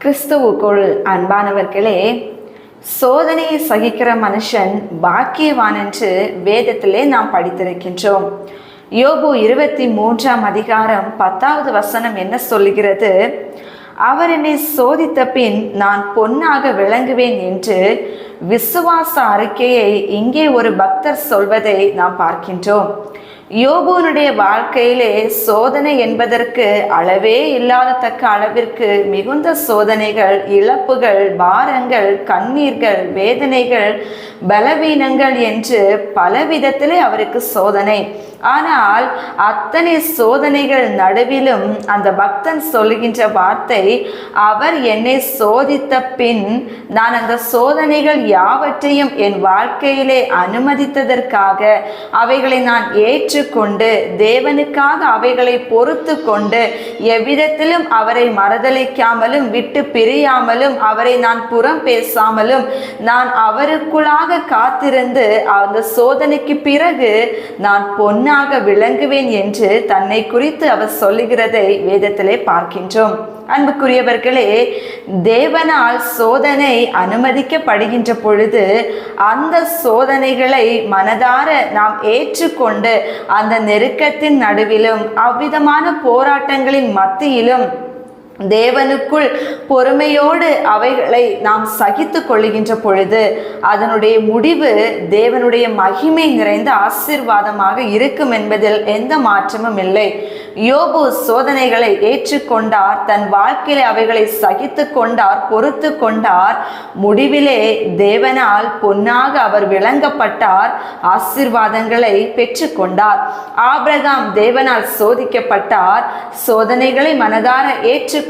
கிறிஸ்துவுக்குள் அன்பானவர்களே சோதனையை சகிக்கிற மனுஷன் பாக்கியவான் என்று வேதத்திலே நாம் படித்திருக்கின்றோம். யோபு இருபத்தி மூன்றாம் அதிகாரம் பத்தாவது வசனம் என்ன சொல்லுகிறது? அவர் என்னை சோதித்த பின் நான் பொன்னாக விளங்குவேன் என்று விசுவாச அறிக்கையை இங்கே ஒரு பக்தர் சொல்வதை நாம் பார்க்கின்றோம். யோபுனுடைய வாழ்க்கையிலே சோதனை என்பதற்கு அளவே இல்லாதத்தக்க அளவிற்கு மிகுந்த சோதனைகள் இழப்புகள் பாரங்கள் கண்ணீர்கள் வேதனைகள் பலவீனங்கள் என்று பலவிதத்திலே அவருக்கு சோதனை. ஆனால் அத்தனை சோதனைகள் நடுவிலும் அந்த பக்தன் சொல்லுகின்ற வார்த்தை அவர் என்னை சோதித்த பின் நான் அந்த சோதனைகள் யாவற்றையும் என் வாழ்க்கையிலே அனுமதித்ததற்காக அவைகளை நான் ஏற்றுக்கொண்டு தேவனுக்காக அவைகளை பொறுத்து கொண்டு எவ்விதத்திலும் அவரை மறதளிக்காமலும் விட்டு பிரியாமலும் அவரை நான் புறம் பேசாமலும் நான் அவருக்குள்ளாக காத்திருந்து அந்த சோதனைக்கு பிறகு நான் பொன் பொன்னாக விளங்குவேன் என்று தன்னை குறித்து அவர் சொல்லுகிறதை வேதத்திலே பார்க்கின்றோம். அன்புக்குரியவர்களே தேவனால் சோதனை அனுமதிக்கப்படுகின்ற பொழுது அந்த சோதனைகளை மனதார நாம் ஏற்றுக்கொண்டு அந்த நெருக்கத்தின் நடுவிலும் அவ்விதமான போராட்டங்களின் மத்தியிலும் தேவனுக்குள் பொறுமையோடு அவைகளை நாம் சகித்து கொள்ளுகின்ற பொழுது அதனுடைய முடிவு தேவனுடைய மகிமை நிறைந்த ஆசீர்வாதமாக இருக்கும் என்பதில் எந்த மாற்றமும் இல்லை. யோபு சோதனைகளை ஏற்றுக்கொண்டார் தன் வாழ்க்கையில அவைகளை சகித்து கொண்டார் பொறுத்து கொண்டார். முடிவிலே தேவனால் பொன்னாக அவர் விளங்கப்பட்டார் ஆசீர்வாதங்களை பெற்றுக்கொண்டார். ஆபிரகாம் தேவனால் சோதிக்கப்பட்டார் சோதனைகளை மனதார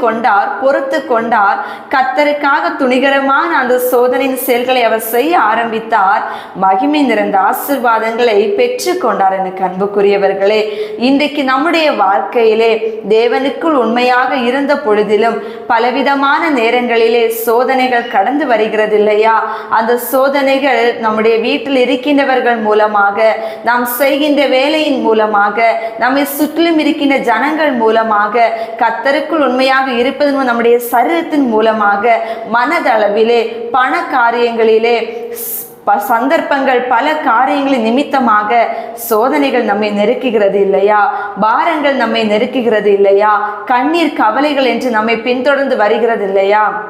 கொண்டார் பொறுத்து கொண்டார். கத்தருக்காக துணிகரமான அந்த சோதனையின் செயல்களை அவர் செய்ய ஆரம்பித்தார். மகிமை நிறைந்த ஆசிர்வாதங்களை பெற்று கொண்டார் எனக்கு அன்புக்குரியவர்களே. இன்றைக்கு நம்முடைய வாழ்க்கையிலே தேவனுக்குள் உண்மையாக இருந்த பொழுதிலும் பலவிதமான நேரங்களிலே சோதனைகள் கடந்து வருகிறது இல்லையா அந்த சோதனைகள் நம்முடைய வீட்டில் இருக்கின்றவர்கள் மூலமாக நாம் செய்கின்ற வேலையின் மூலமாக நம்மை சுற்றிலும் இருக்கின்ற ஜனங்கள் மூலமாக கத்தருக்குள் உண்மையாக இருப்பது நம்முடைய சரீரத்தின் மூலமாக மனதளவிலே பண காரியங்களிலே ப- சந்தர்ப்பங்கள் பல காரியங்களின் நிமித்தமாக சோதனைகள் நம்மை நெருக்குகிறது இல்லையா? பாரங்கள் நம்மை நெருக்குகிறது இல்லையா? கண்ணீர் கவலைகள் என்று நம்மை பின்தொடர்ந்து வருகிறது இல்லையா?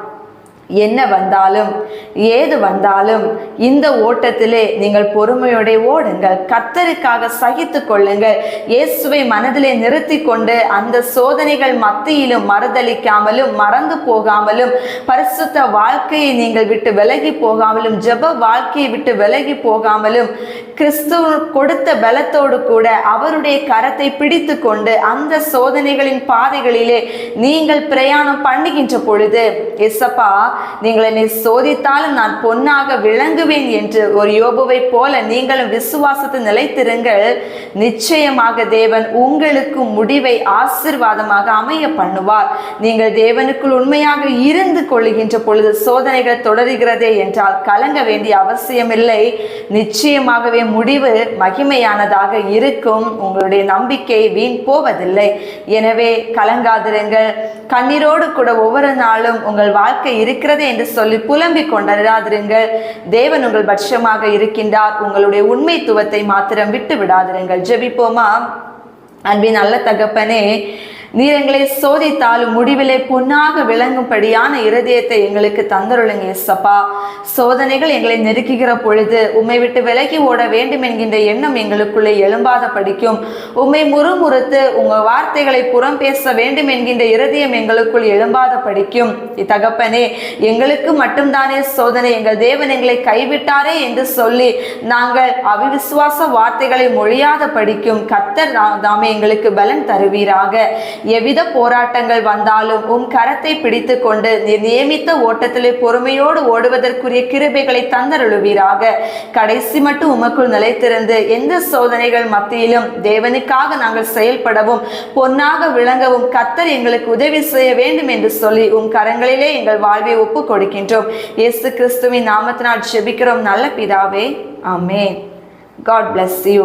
என்ன வந்தாலும் ஏது வந்தாலும் இந்த ஓட்டத்திலே நீங்கள் பொறுமையோட ஓடுங்கள். கத்தருக்காக சகித்து கொள்ளுங்கள். இயேசுவை மனதிலே நிறுத்தி கொண்டு அந்த சோதனைகள் மத்தியிலும் மறுதளிக்காமலும் மறந்து போகாமலும் பரிசுத்த வாழ்க்கையை நீங்கள் விட்டு விலகி போகாமலும் ஜெப வாழ்க்கையை விட்டு விலகி போகாமலும் கிறிஸ்துவ கொடுத்த பலத்தோடு கூட அவருடைய கரத்தை பிடித்து கொண்டு அந்த சோதனைகளின் பாதைகளிலே நீங்கள் பிரயாணம் பண்ணுகின்ற பொழுது எசப்பா நீங்கள் என்னை சோதித்தாலும் நான் பொன்னாக விளங்குவேன் என்று ஒரு யோபுவை போல நீங்களும் விசுவாசத்தை நிலைத்திருங்கள். நிச்சயமாக தேவன் உங்களுக்கு முடிவை ஆசிர்வாதமாக அமைய பண்ணுவார். நீங்கள் தேவனுக்குள் உண்மையாக இருந்து கொள்ளுகின்ற பொழுது சோதனைகள் தொடர்கிறதே என்றால் கலங்க வேண்டிய அவசியமில்லை. நிச்சயமாகவே முடிவு மகிமையானதாக இருக்கும். உங்களுடைய நம்பிக்கை வீண் போவதில்லை. எனவே கலங்காதிருங்கள். கண்ணீரோடு கூட ஒவ்வொரு நாளும் உங்கள் வாழ்க்கை இருக்கிறது என்று சொல்லி புலம்பிக் கொண்டாடாதிருங்கள் தேவன் உங்கள் பட்சமாக இருக்கின்றார். உங்களுடைய உண்மைத்துவத்தை மாத்திரம் விட்டு விடாதிருங்கள் ஜெபிப்போமா? அன்பின் நல்ல தகப்பனே நீர் எங்களை சோதித்தாலும் முடிவிலே பொன்னாக விளங்கும்படியான இருதயத்தை எங்களுக்கு தந்தருளுங்க எஸ்ஸப்பா சோதனைகள் எங்களை நெருக்குகிற பொழுது உம்மை விட்டு விலகி ஓட வேண்டும் என்கின்ற எண்ணம் எங்களுக்குள்ளே எழும்பாத படிக்கும். உம்மை முறுமுறுத்து உங்கள் வார்த்தைகளை புறம் பேச வேண்டும் என்கின்ற இருதயம் எங்களுக்குள் எழும்பாத படிக்கும். இத்தகப்பனே எங்களுக்கு மட்டும்தானே சோதனை. எங்கள் தேவன் எங்களை கைவிட்டாரே என்று சொல்லி நாங்கள் அவிவிசுவாச வார்த்தைகளை மொழியாத படிக்கும். கத்தர் தாமே எங்களுக்கு பலன் தருவீராக. எவ்வித போராட்டங்கள் வந்தாலும் உம் கரத்தை பிடித்து கொண்டு நியமித்த ஓட்டத்திலே பொறுமையோடு ஓடுவதற்குரிய கிருபைகளை தந்தருளுவீராக. கடைசி மட்டும் உமக்குள் நிலைத்திருந்து எந்த சோதனைகள் மத்தியிலும் தேவனுக்காக நாங்கள் செயல்படவும் பொன்னாக விளங்கவும் கத்தர் எங்களுக்கு உதவி செய்ய வேண்டும் என்று சொல்லி உம் கரங்களிலே எங்கள் வாழ்வை ஒப்பு கொடுக்கின்றோம். இயேசு கிறிஸ்துவின் நாமத்தினால் ஜெபிக்கிறோம். நல்ல பிதாவே. ஆமென். God bless you